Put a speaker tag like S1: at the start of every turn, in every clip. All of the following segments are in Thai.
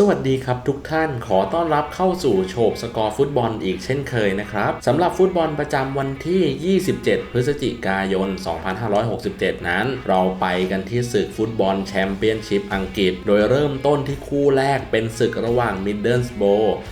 S1: สวัสดีครับทุกท่านขอต้อนรับเข้าสู่โฉบสกอร์ฟุตบอลอีกเช่นเคยนะครับสำหรับฟุตบอลประจำวันที่ 27 พฤศจิกายน 2567 นั้น เราไปกันที่ศึกฟุตบอลแชมเปี้ยนชิพอังกฤษ โดยเริ่มต้นที่คู่แรกเป็นศึกระหว่างมิดเดิลสโบ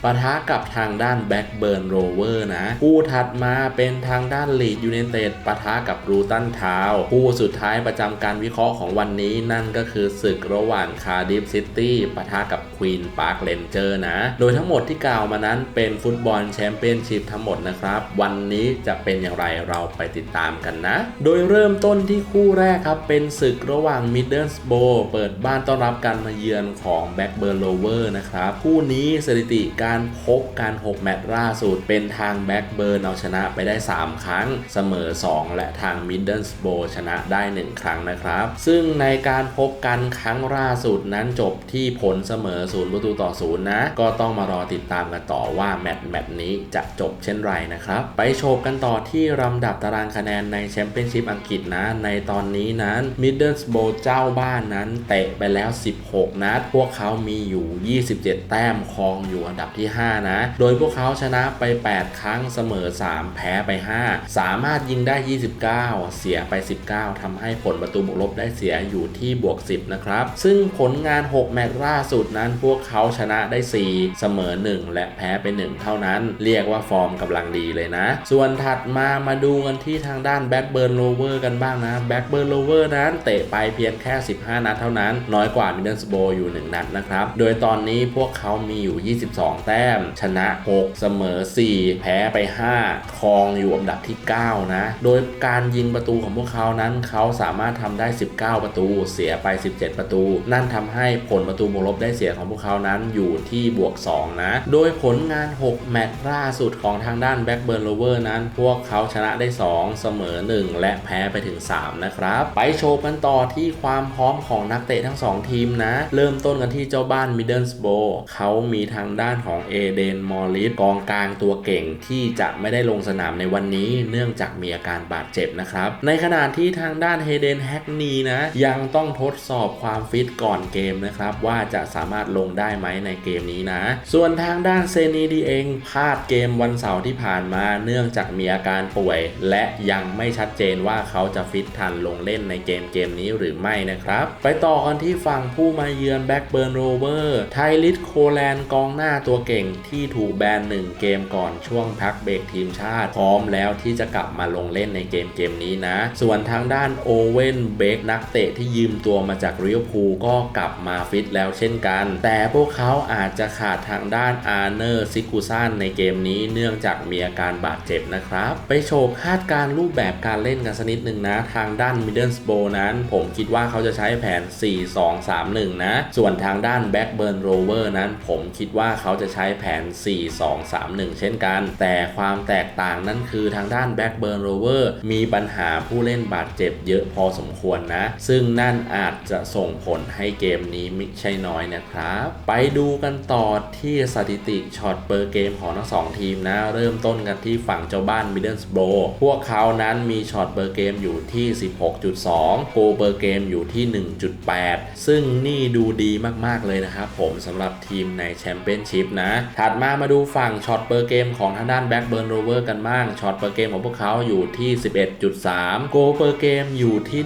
S1: ปะทะกับทางด้านแบ็กเบิร์นโรเวอร์นะ คู่ถัดมาเป็นทางด้านลีดยูเนเต็ดปะทะกับรูตันทาวคู่สุดท้ายประจำการวิเคราะห์ของวันนี้นั่นก็คือศึกระหว่างคาร์ดิฟซิตี้ปะทะกับควีนปาร์คเลนเจอร์นะ โดยทั้งหมดที่กล่าวมานั้นเป็นฟุตบอลแชมเปี้ยนชิพทั้งหมดนะครับ วันนี้จะเป็นอย่างไรเราไปติดตามกันนะ โดยเริ่มต้นที่คู่แรกครับ เป็นศึกระหว่างมิดเดิลสโบเปิดบ้านต้อนรับการมาเยือนของแบ็กเบิร์นโลเวอร์นะครับ คู่นี้สถิติการพบการ 6 แมตช์ล่าสุด เป็นทางแบ็กเบิร์นเอาชนะไปได้ 3 ครั้ง เสมอ 2 และทางมิดเดิลสโบชนะได้ 1 ครั้งนะครับ ซึ่งในการพบกันครั้งล่าสุดนั้นจบที่ผลเสมอ0ประตูต่อ 0 นะ ก็ต้องมารอติดตามกันต่อว่าแมตช์แมตช์นี้จะจบเช่นไรนะครับ ไปโชว์กันต่อที่ลำดับตารางคะแนนในแชมเปี้ยนชิพอังกฤษนะ ในตอนนี้นั้นมิดเดิลสโบเจ้าบ้านนั้นเตะไปแล้ว 16 นัด พวกเขามีอยู่ 27 แต้มครองอยู่อันดับที่ 5 นะ โดยพวกเขาชนะไป 8 ครั้งเสมอ 3 แพ้ไป 5 สามารถยิงได้ 29 เสียไป 19ทำให้ผลประตูบวกลบได้เสียอยู่ที่บวก 10 นะครับ ซึ่งผลงาน 6 แมตช์ล่าสุดนั้นพวกกเขาชนะได้ 4 เสมอ 1 และแพ้ไป 1 เท่านั้น เรียกว่าฟอร์มกำลังดีเลยนะ ส่วนถัดมามาดูกันที่ทางด้านแบ็กเบิร์นโลเวอร์กันบ้างนะแบ็กเบิร์นโลเวอร์นั้นเตะไปเพียงแค่ 15 นัดเท่านั้น น้อยกว่ามิดเดิลสโบอยู่ 1 นัดนะครับ โดยตอนนี้พวกเขามีอยู่ 22 แต้ม ชนะ 6 เสมอ 4 แพ้ไป 5 ครองอยู่อันดับที่ 9 นะ โดยการยิงประตูของพวกเขานั้นเขาสามารถทำได้ 19 ประตู เสียไป 17 ประตู นั่นทำให้ผลประตูบวกลบได้เสียของพวกเขานั้นอยู่ที่บวก 2 นะ โดยผลงาน 6 แมตช์ล่าสุดของทางด้านแบ็กเบิร์นโลเวอร์นั้น พวกเขาชนะได้ 2 เสมอ 1 และแพ้ไปถึง 3 นะครับ ไปโชว์กันต่อที่ความพร้อมของนักเตะทั้ง 2 ทีมนะ เริ่มต้นกันที่เจ้าบ้านมิดเดิลสโบเขามีทางด้านของเอเดนมอริสกองกลางตัวเก่งที่จะไม่ได้ลงสนามในวันนี้ เนื่องจากมีอาการบาดเจ็บนะครับ ในขณะที่ทางด้านเฮเดนแฮกนีนะยังต้องทดสอบความฟิตก่อนเกมนะครับว่าจะสามารถลงได้ไหมในเกมนี้นะ ส่วนทางด้านเซนีดีเองพลาดเกมวันเสาร์ที่ผ่านมาเนื่องจากมีอาการป่วย และยังไม่ชัดเจนว่าเขาจะฟิตทันลงเล่นในเกมเกมนี้หรือไม่นะครับ ไปต่อกันที่ฝั่งผู้มาเยือนแบ็กเบิร์นโรเวอร์ไทลิสโคแลนกองหน้าตัวเก่งที่ถูกแบนหนึ่งเกมก่อนช่วงพักเบรกทีมชาติ พร้อมแล้วที่จะกลับมาลงเล่นในเกมเกมนี้นะ ส่วนทางด้านโอเวนเบกนักเตะที่ยืมตัวมาจากริเวอร์พูลก็กลับมาฟิตแล้วเช่นกัน แต่แต่พวกเขาอาจจะขาดทางด้านอาร์เนอร์ซิกูซันในเกมนี้เนื่องจากมีอาการบาดเจ็บนะครับ ไปโชว์คาดการรูปแบบการเล่นกันสักนิดหนึ่งนะ ทางด้านมิดเดิลสโบนั้นผมคิดว่าเขาจะใช้แผน 4-2-3-1 นะ ส่วนทางด้านแบ็กเบิร์นโรเวอร์นั้นผมคิดว่าเขาจะใช้แผน 4-2-3-1 เช่นกัน แต่ความแตกต่างนั่นคือทางด้านแบ็กเบิร์นโรเวอร์มีปัญหาผู้เล่นบาดเจ็บเยอะพอสมควรนะ ซึ่งนั่นอาจจะส่งผลให้เกมนี้ไม่ใช่น้อยนะครับไปดูกันต่อที่สถิติช็อตเปอร์เกมของทั้งสองทีมนะ เริ่มต้นกันที่ฝั่งเจ้าบ้านมิดเดิลสโบรพวกเขานั้นมีช็อตเปอร์เกมอยู่ที่ 16.2 โกเปอร์เกมอยู่ที่ 1.8 ซึ่งนี่ดูดีมากๆเลยนะครับผมสำหรับทีมในแชมเปี้ยนชิพนะ ถัดมามาดูฝั่งช็อตเปอร์เกมของทางด้านแบ็กเบิร์นโรเวอร์กันบ้างช็อตเปอร์เกมของพวกเขาอยู่ที่ 11.3 โกเปอร์เกมอยู่ที่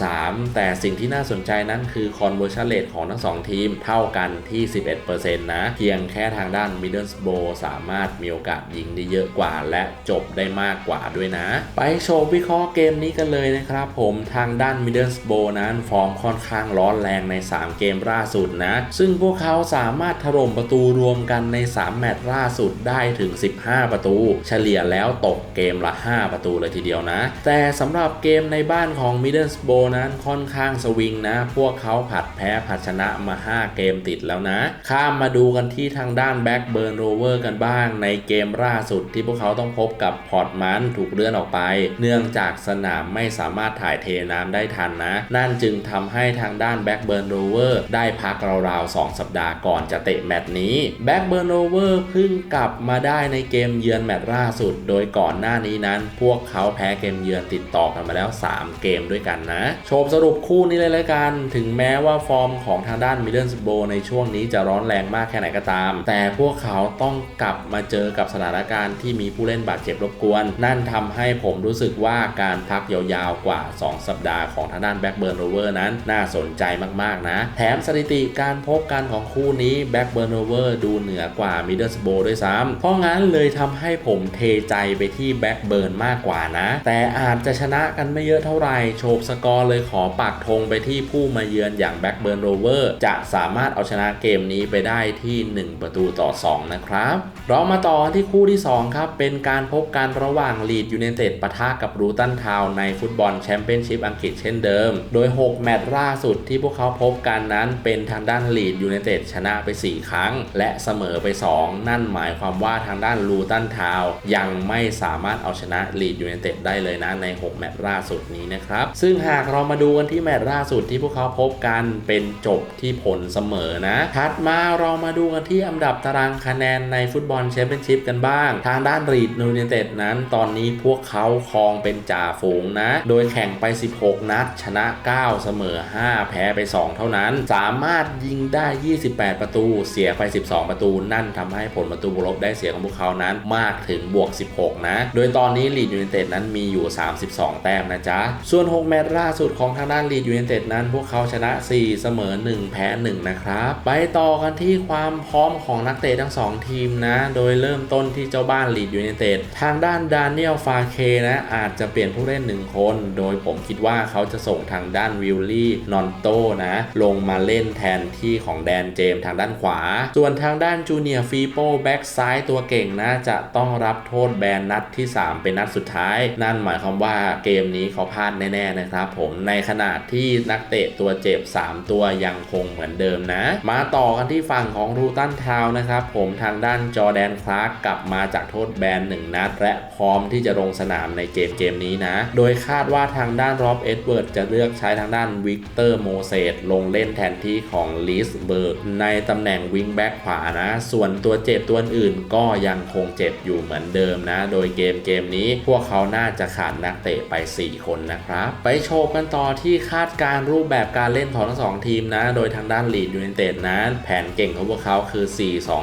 S1: 1.3 แต่สิ่งที่น่าสนใจนั้นคือ conversion rate ของทั้ง 2 ทีมเท่ากันที่ 11%นะ เพียงแค่ทางด้าน Middlesbrough สามารถมีโอกาสยิงได้เยอะกว่า และจบได้มากกว่าด้วยนะ ไปโชว์วิเคราะห์เกมนี้กันเลยนะครับผมทางด้าน Middlesbrough นั้นฟอร์มค่อนข้างร้อนแรงใน 3 เกมล่าสุดนะ ซึ่งพวกเขาสามารถถล่มประตูรวมกันใน 3 แมตช์ล่าสุดได้ถึง 15 ประตู เฉลี่ยแล้วตกเกมละ 5 ประตูเลยทีเดียวนะ แต่สำหรับเกมในบ้านของ Middlesbrough นั้นค่อนข้างสวิงนะ พวกเขาผัดแพ้ผัดชนะมา 5 เกมติดแล้วนะ ข้ามมาดูกันที่ทางด้าน Blackburn Rover กันบ้าง ในเกมล่าสุดที่พวกเขาต้องพบกับพอร์ตมันถูกเลื่อนออกไป เนื่องจากสนามไม่สามารถถ่ายเทน้ำได้ทันนะ นั่นจึงทำให้ทางด้าน Blackburn Rover ได้พักราวๆ2สัปดาห์ก่อนจะเตะแมตช์นี้ Blackburn Rover เพิ่งกลับมาได้ในเกมเยือนแมตช์ล่าสุด โดยก่อนหน้านี้นั้น พวกเขาแพ้เกมเยือนติดต่อกันมาแล้ว 3 เกมด้วยกันนะ โชมสรุปคู่นี้เลยละกัน ถึงแม้ว่าฟอร์มของทางด้านมิดเดิลสโบในช่วงช่วงนี้จะร้อนแรงมากแค่ไหนก็ตาม แต่พวกเขาต้องกลับมาเจอกับสถานการณ์ที่มีผู้เล่นบาดเจ็บรบกวน นั่นทำให้ผมรู้สึกว่าการพักยาวๆกว่า 2 สัปดาห์ของทางด้านแบ็กเบิร์นโรเวอร์นั้นน่าสนใจมากๆนะ แถมสถิติการพบกันของคู่นี้แบ็กเบิร์นโรเวอร์ดูเหนือกว่ามิดเดิลสโบด้วยซ้ำเพราะงั้นเลยทำให้ผมเทใจไปที่แบ็กเบิร์นมากกว่านะ แต่อาจจะชนะกันไม่เยอะเท่าไหร่โฉบสกอร์เลยขอปักธงไปที่ผู้มาเยือนอย่างแบ็กเบิร์นโรเวอร์จะสามารถเอาชนะเกมนี้ไปได้ที่ 1 ประตูต่อ 2 นะครับ เรามาต่อที่คู่ที่ 2 ครับ เป็นการพบกันระหว่างลีดยู i นเต็ดปะทะกับรูตันทาวในฟุตบอลแชมเปี้ยนชิพอังกฤษเช่นเดิม โดย 6 แมตช์ล่าสุดที่พวกเขาพบกันนั้นเป็นทางด้านลีดยู i นเต็ดชนะไป 4 ครั้ง และเสมอไป 2 นั่นหมายความว่าทางด้านรูตันทาวยังไม่สามารถเอาชนะลีดยู i นเต็ดได้เลยนะใน 6 แมตช์ล่าสุดนี้นะครับ ซึ่งหากเรามาดูกันที่แมตช์ล่าสุดที่พวกเขาพบกันเป็นจบที่ผลเสมอนะถัดมาเรามาดูกันที่อันดับตารางคะแนนในฟุตบอลแชมเปี้ยนชิพกันบ้าง ทางด้านรีดยูไนเต็ดนั้น ตอนนี้พวกเขาครองเป็นจ่าฝูงนะ โดยแข่งไป 16 นัด ชนะ 9 เสมอ 5 แพ้ไป 2 เท่านั้น สามารถยิงได้ 28 ประตู เสียไป 12 ประตู นั่นทำให้ผลประตูบวกลบได้เสียของพวกเขานั้นมากถึงบวก 16 นะ โดยตอนนี้ลีดยูไนเต็ดนั้นมีอยู่ 32 แต้มนะจ๊ะ ส่วน 6 แมตช์ล่าสุดของทางด้านลีดยูไนเต็ดนั้น พวกเขาชนะ 4 เสมอ 1 แพ้ 1 นะครับไปต่อกันที่ความพร้อมของนักเตะทั้ง 2 ทีมนะ โดยเริ่มต้นที่เจ้าบ้านลีดยูไนเต็ดทางด้านดานเนียลฟาเคนะ อาจจะเปลี่ยนผู้เล่น 1 คน โดยผมคิดว่าเขาจะส่งทางด้านวิลลี่นอนโตนะ ลงมาเล่นแทนที่ของแดนเจมส์ทางด้านขวา ส่วนทางด้านจูเนียร์ฟีโปแบ็กซ้ายตัวเก่งนะ จะต้องรับโทษแบนนัดที่ 3 เป็นนัดสุดท้าย นั่นหมายความว่าเกมนี้เขาพลาดแน่ๆนะครับผมในขณะที่นักเตะตัวเจ็บ 3 ตัวยังคงเหมือนเดิมนะมาต่อกันที่ฝั่งของรูตันทาวนะครับ ผมทางด้านจอแดนคลาร์กกลับมาจากโทษแบน1นัด และพร้อมที่จะลงสนามในเกมเกมนี้นะ โดยคาดว่าทางด้านรอบเอ็ดเวิร์ดจะเลือกใช้ทางด้านวิกเตอร์โมเสสลงเล่นแทนที่ของลิสเบิร์กในตำแหน่งวิงแบ็กขวานะ ส่วนตัวเจ็บตัวอื่นก็ยังคงเจ็บอยู่เหมือนเดิมนะ โดยเกมเกมนี้พวกเขาน่าจะขาดนักเตะไป 4 คนนะครับ ไปโชว์กันต่อที่คาดการรูปแบบการเล่นของทั้งสองทีมนะ โดยทางด้านลีดยูไนเต็ดนั้น แผนเก่งของพวกเขาคือ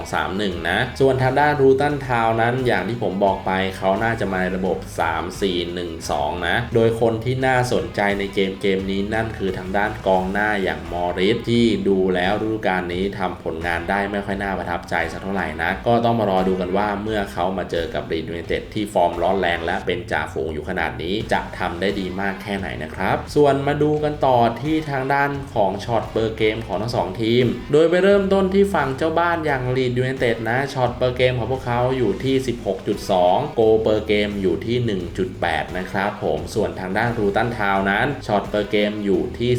S1: 4-2-3-1 นะ ส่วนทางด้านรูตันทาวนั้นอย่างที่ผมบอกไปเขาน่าจะมาในระบบ 3-4-1-2 นะ โดยคนที่น่าสนใจในเกมเกมนี้นั่นคือทางด้านกองหน้าอย่างมอริสที่ดูแล้วฤดูกาลนี้ทำผลงานได้ไม่ค่อยน่าประทับใจสักเท่าไหร่นะ ก็ต้องมารอดูกันว่าเมื่อเขามาเจอกับลีดยูไนเต็ดที่ฟอร์มร้อนแรงและเป็นจ่าฝูงอยู่ขนาดนี้จะทำได้ดีมากแค่ไหนนะครับ ส่วนมาดูกันต่อที่ทางด้านของช็อตเปอร์เกมของทั้งสองทีมโดยไปเริ่มต้นที่ฝั่งเจ้าบ้านอย่างลีดยูไนเต็ดนะช็อตเปอร์เกมของพวกเขาอยู่ที่ 16.2 โกเปอร์เกมอยู่ที่ 1.8 นะครับผมส่วนทางด้านรูตันทาวนั้นช็อตเปอร์เกมอยู่ที่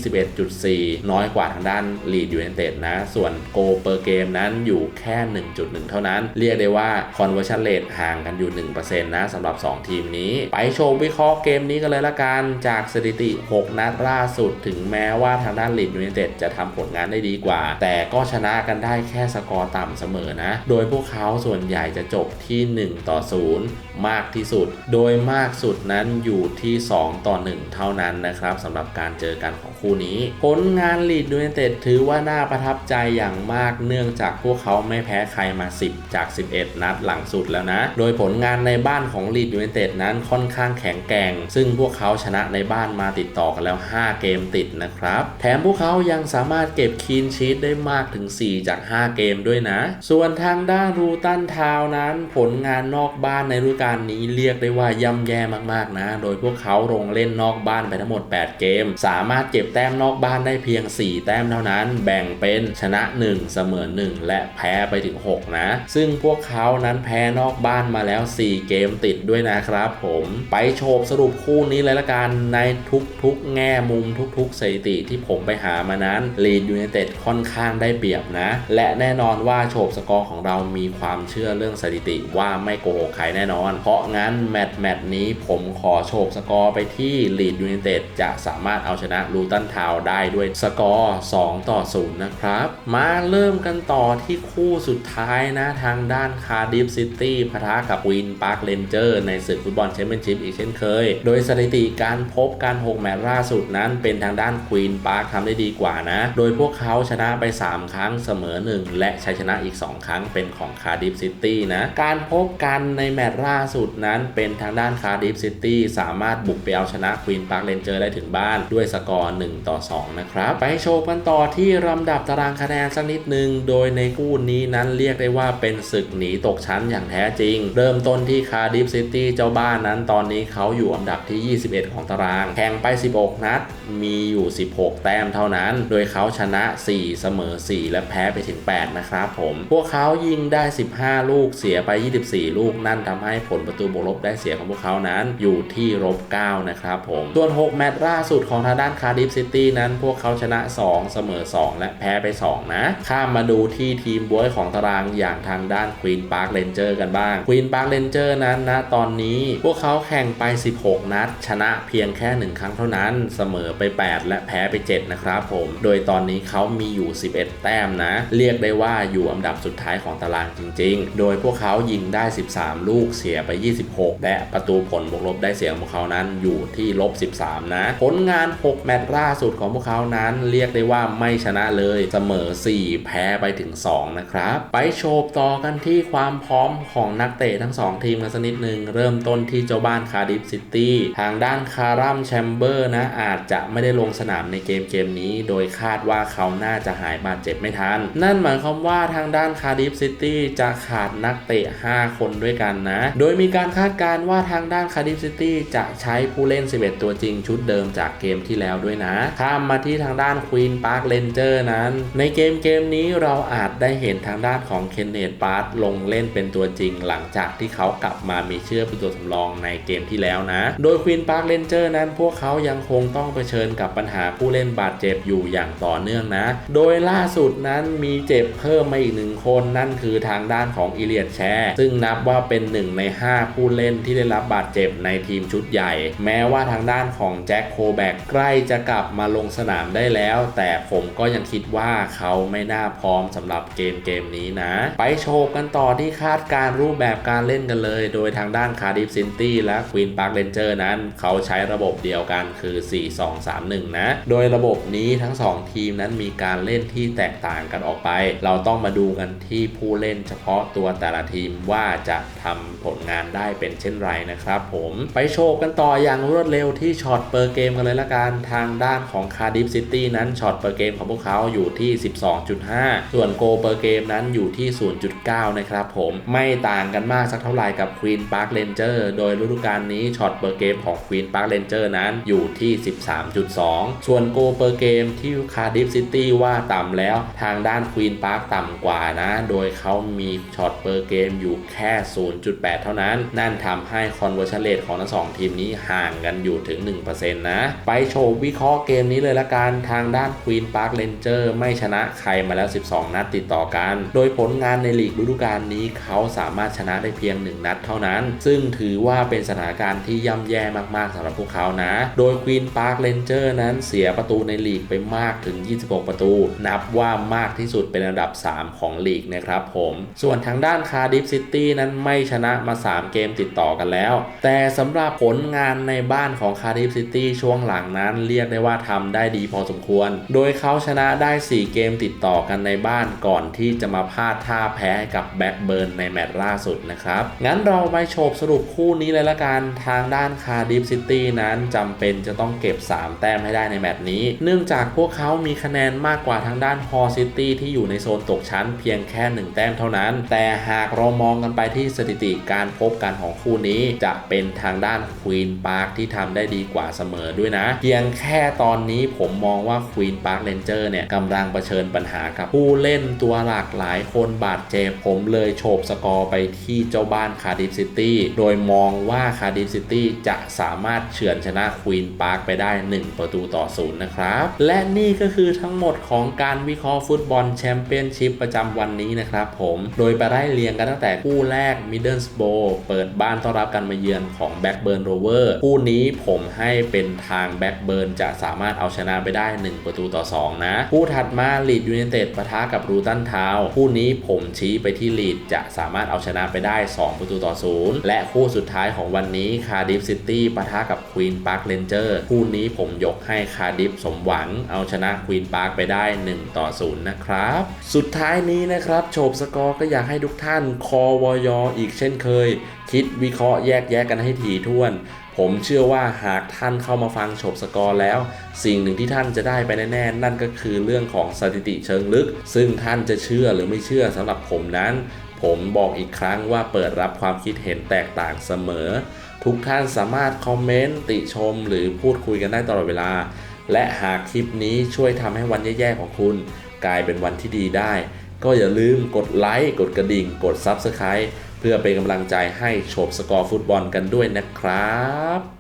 S1: 11.4 น้อยกว่าทางด้านลีดยูไนเต็ดนะ ส่วนโกเปอร์เกมนั้นอยู่แค่ 1.1 เท่านั้น เรียกได้ว่า conversion rate ห่างกันอยู่ 1%นะสำหรับ 2 ทีมนี้ ไปชว์วิเคราะห์เกมนี้กันเลยละกัน จากสถิติ 6 นัดล่าสุด ถึงแม้ว่าทางด้านลีดยูไนเต็ดจะทำผลงานได้ดีกว่า แต่ก็ชนะกันได้แค่สกอร์ต่ำเสมอนะ โดยพวกเขาส่วนใหญ่จะจบที่ 1 ต่อ 0 มากที่สุด โดยมากสุดนั้นอยู่ที่ 2 ต่อ 1 เท่านั้นนะครับสำหรับการเจอกันของคู่นี้ ผลงานลีดยูไนเต็ดถือว่าน่าประทับใจอย่างมากเนื่องจากพวกเขาไม่แพ้ใครมา 10 จาก 11 นัดหลังสุดแล้วนะ โดยผลงานในบ้านของลีดยูไนเต็ดนั้นค่อนข้างแข็งแกร่ง ซึ่งพวกเขาชนะในบ้านมาติดต่อกันแล้ว 5 เกมติดนะครับ แถมพวกเขายังสามารถเก็บคีนชีตได้มากถึง 4 จาก 5 เกมด้วยนะ ส่วนทางด้านรูตันทาวนั้นผลงานนอกบ้านในฤดูกาลนี้เรียกได้ว่าย่ำแย่มากๆนะ โดยพวกเขาลงเล่นนอกบ้านไปทั้งหมด 8 เกม สามารถเก็บแต้มนอกบ้านได้เพียง 4 แต้มเท่านั้นแบ่งเป็นชนะ 1 เสมอ 1 และแพ้ไปถึง 6 นะ ซึ่งพวกเขานั้นแพ้นอกบ้านมาแล้ว 4 เกมติดด้วยนะครับผมไปโชบสรุปคู่นี้เลยละกันในทุกๆ แง่มุมทุกๆสถิติที่ผมไปหามานั้นลีดยูไนเต็ดค่อนข้างได้เปรียบนะ และแน่นอนว่าโฉบสกอร์ของเรามีความเชื่อเรื่องสถิติว่าไม่โกหกใครแน่นอน เพราะงั้นแมตช์แมตช์นี้ผมขอโฉบสกอร์ไปที่ลีดยูไนเต็ดจะสามารถเอาชนะลูตนทาวได้ด้วยสกอร์ 2 ต่อ 0 นะครับ มาเริ่มกันต่อที่คู่สุดท้ายนะ ทางด้านคาร์ดิฟซิตี้พะทะกับวินปาร์คเลนเจอร์ในศึกฟุตบอลแชมเปี้ยนชิพอีกเช่นเคย โดยสถิติการพบการ6แมตช์ล่าสุดนั้นเป็นทางด้านควีนปาร์คทำได้ดีกว่านะ โดยพวกเขาชนะไป 3 ครั้งเสมอ 1 และชัยชนะอีก 2 ครั้งเป็นของคาร์ดิฟซิตี้นะ การพบกันในแมตช์ล่าสุดนั้นเป็นทางด้านคาร์ดิฟซิตี้สามารถบุกไปเอาชนะควีนพาร์คเรนเจอร์ได้ถึงบ้านด้วยสกอร์1ต่อ 2 นะครับ ไปโชว์กันต่อที่ลำดับตารางคะแนนสักนิดหนึ่งโดยในคู่นี้นั้นเรียกได้ว่าเป็นศึกหนีตกชั้นอย่างแท้จริง เริ่มต้นที่คาร์ดิฟซิตี้เจ้าบ้านนั้นตอนนี้เขาอยู่อันดับที่ 21 ของตาราง แข่งไป 16 นัด มีอยู่ 16 แต้มเท่านั้น โดยเขาชนะ 4 เสมอ 4 และแพ้ไปถึง 8 นะครับผม พวกเขายิงได้ 15 ลูกเสียไป 24 ลูกนั่นทำให้ผลประตูบวกลบได้เสียของพวกเขานั้นอยู่ที่ลบ9นะครับผมส่วน 6 แมตช์ล่าสุดของทางด้านคาร์ดิฟซิตี้นั้นพวกเขาชนะ 2 เสมอ 2 และแพ้ไป 2 นะ ข้ามมาดูที่ทีมบวยของตารางอย่างทางด้านควีนพาร์คเรนเจอร์กันบ้างควีนพาร์คเรนเจอร์นั้นนะตอนนี้พวกเขาแข่งไป 16 นัด ชนะเพียงแค่ 1 ครั้งเท่านั้น เสมอไป 8 และแพ้ไป 7 นะครับผม โดยตอนนี้เขามีอยู่ 11 แต้มนะ เรียกได้ว่าอยู่อันดับสุดท้ายของตารางจริง ๆ โดยพวกเขายิงได้ 13 ลูกเสียไป 26 และประตูผลบวกลบได้เสียของพวกเขานั้นอยู่ที่ลบ 13 นะ ผลงาน 6 แมตช์ล่าสุดของพวกเขานั้นเรียกได้ว่าไม่ชนะเลยเสมอ 4 แพ้ไปถึง 2 นะครับ ไปโชว์ต่อกันที่ความพร้อมของนักเตะทั้ง 2 ทีมกันสักนิดหนึ่งเริ่มต้นที่เจ้าบ้านคาร์ดิฟซิตี้ทางด้านคารัมแชมเบอร์นะอาจจะไม่ได้ลงสนามในเกมเกมนี้ โดยคาดว่าเขาน่าจะหายบาดเจ็บไม่ทัน นั่นหมายความว่าทางด้านคาร์ดิฟซิตี้จะขาดนักเตะ 5 คนด้วยกันนะ โดยมีการคาดการณ์ว่าทางด้านคาร์ดิฟซิตี้จะใช้ผู้เล่น 11 ตัวจริงชุดเดิมจากเกมที่แล้วด้วยนะข้ามมาที่ทางด้านควีนพาร์คเรนเจอร์นั้น ในเกมเกมนี้เราอาจได้เห็นทางด้านของเคนเนตปาร์ตลงเล่นเป็นตัวจริง หลังจากที่เขากลับมามีเชื่อเป็นตัวสำรองในเกมที่แล้วนะ โดยควีนพาร์คเรนเจอร์นั้นพวกเขายังคงต้องเผชิญกับปัญหาผู้เล่นบาดเจ็บอยู่อย่างต่อเนื่องนะ โดยล่าสุดนั้นมีเจ็บเพิ่มมาอีกหนึ่งคนนั่นคือทางด้านของอิเลียดแชร์ซึ่งนับว่าเป็นหนึ่งใน 5 ผู้เล่นที่ได้รับบาดเจ็บในทีมชุดใหญ่ แม้ว่าทางด้านของแจ็คโคแบกใกล้จะกลับมาลงสนามได้แล้ว แต่ผมก็ยังคิดว่าเขาไม่น่าพร้อมสำหรับเกมเกมนี้นะ ไปโชว์กันต่อที่คาดการรูปแบบการเล่นกันเลย โดยทางด้านคาร์ดิฟซินตี้และควีนพาร์คเรนเจอร์นั้น เขาใช้ระบบเดียวกันคือ 4-2-3-1 นะ โดยระบบนี้ทั้ง 2 ทีมนั้นมีการเล่นที่แตกต่างกันออกไป เราต้องมาดูกันที่ผู้เล่นเฉพาะตัวแต่ละทีมว่าจะทำผลงานได้เป็นเช่นไรนะครับผมไปโชว์กันต่ออย่างรวดเร็วที่ช็อตเปอร์เกมกันเลยละกันทางด้านของคาร์ดิฟซิตี้นั้นช็อตเปอร์เกมของพวกเขาอยู่ที่ 12.5 ส่วนโกเปอร์เกมนั้นอยู่ที่ 0.9 นะครับผม ไม่ต่างกันมากสักเท่าไหร่กับควีนพาร์คเรนเจอร์โดยฤดูกาลนี้ช็อตเปอร์เกมของควีนพาร์คเรนเจอร์นั้นอยู่ที่ 13.2 ส่วนโกเปอร์เกมที่คาร์ดิฟซิตี้ว่าต่ำแล้วทางด้านควีนพาร์คต่ำกว่านะ โดยเขามีช็อตเปอร์เกมอยู่แค่ 0.8 เท่านั้น นั่นทำให้คอนเวอร์ชันเรทของทั้งสองทีมนี้ห่างกันอยู่ถึง 1%นะ ไปโชว์วิเคราะห์เกมนี้เลยละกันทางด้านควีนพาร์คเรนเจอร์ไม่ชนะใครมาแล้ว 12 นัดติดต่อกัน โดยผลงานในลีกฤดูกาลนี้เขาสามารถชนะได้เพียง 1 นัดเท่านั้น ซึ่งถือว่าเป็นสถานการณ์ที่ย่ำแย่มากๆสำหรับพวกเขานะ โดยควีนพาร์คเรนเจอร์นั้นเสียประตูในลีกไปมากถึง 26 ประตู นับว่ามากที่สุดเป็นอันดับ 3 ของลีกนะครับผม ส่วนทางด้านคาร์ดิฟซิตี้นั้นไม่ชนะมา 3 เกมติดต่อกันแล้ว แต่สำหรับผลงานในบ้านของคาร์ดิฟซิตี้ช่วงหลังนั้นเรียกได้ว่าว่าทำได้ดีพอสมควร โดยเขาชนะได้ 4 เกมติดต่อกันในบ้านก่อนที่จะมาพลาดท่าแพ้กับแบ็กเบิร์นในแมตช์ล่าสุดนะครับ งั้นเราไปโฉบสรุปคู่นี้เลยละกันทางด้านคาร์ดิฟซิตี้นั้นจำเป็นจะต้องเก็บ 3 แต้มให้ได้ในแมตช์นี้ เนื่องจากพวกเขามีคะแนนมากกว่าทางด้านฮอซิตี้ที่อยู่ในโซนตกชั้นเพียงแค่ 1 แต้มเท่านั้น แต่หากเรามองกันไปที่สถิติการพบกันของคู่นี้ จะเป็นทางด้านควีนพาร์คที่ทำได้ดีกว่าเสมอด้วยนะ เพียงแค่ตอนนี้ผมมองว่าควีนพาร์คเรนเจอร์เนี่ยกำลังเผชิญปัญหากับผู้เล่นตัวหลากหลายคนบาดเจ็บ ผมเลยโฉบสกอร์ไปที่เจ้าบ้านคาร์ดิฟซิตี้โดยมองว่าคาร์ดิฟซิตี้จะสามารถเฉือนชนะควีนพาร์คไปได้ 1 ประตูต่อศูนย์นะครับ และนี่ก็คือทั้งหมดของการวิเคราะห์ฟุตบอลแชมเปี้ยนชิพประจำวันนี้นะครับผมโดยไปไล่เรียงกันตั้งแต่คู่แรกมิดเดิลสโบเปิดบ้านต้อนรับการมาเยือนของแบ็กเบิร์นโรเวอร์คู่นี้ผมให้เป็นทางแบ็กเบิร์นจะสามารถเอาชนะไปได้ 1 ประตูต่อ 2 นะ คู่ถัดมาลีดยู i นเต็ดปะทะกับรูตันทาวคู่นี้ผมชี้ไปที่ลีดจะสามารถเอาชนะไปได้ 2 ประตูต่อ 0 และคู่สุดท้ายของวันนี้คาร์ดิฟซิตี้ปะทะกับควีนพาร์คเรนเจอร์คู่นี้ผมยกให้คาร์ดิฟสมหวังเอาชนะควีนพาร์คไปได้ 1 ต่อศูนย์นะครับ สุดท้ายนี้นะครับโฉบสกอร์ก็อยากให้ทุกท่านคอวอยอีกเช่นเคย คิดวิเคราะห์แยกแยะกันให้ถี่ถ้วน ผมเชื่อว่าหากท่านเข้ามาฟังฉบสกอร์แล้ว สิ่งหนึ่งที่ท่านจะได้ไปแน่ๆ นั่นก็คือเรื่องของสถิติเชิงลึก ซึ่งท่านจะเชื่อหรือไม่เชื่อสำหรับผมนั้น ผมบอกอีกครั้งว่าเปิดรับความคิดเห็นแตกต่างเสมอ ทุกท่านสามารถคอมเมนต์ติชมหรือพูดคุยกันได้ตลอดเวลา และหากคลิปนี้ช่วยทำให้วันแย่ๆของคุณ กลายเป็นวันที่ดีได้ ก็อย่าลืมกดไลค์กดกระดิ่ง กด Subscribe เพื่อเป็นกำลังใจให้โฉบสกอร์ฟุตบอลกันด้วยนะครับ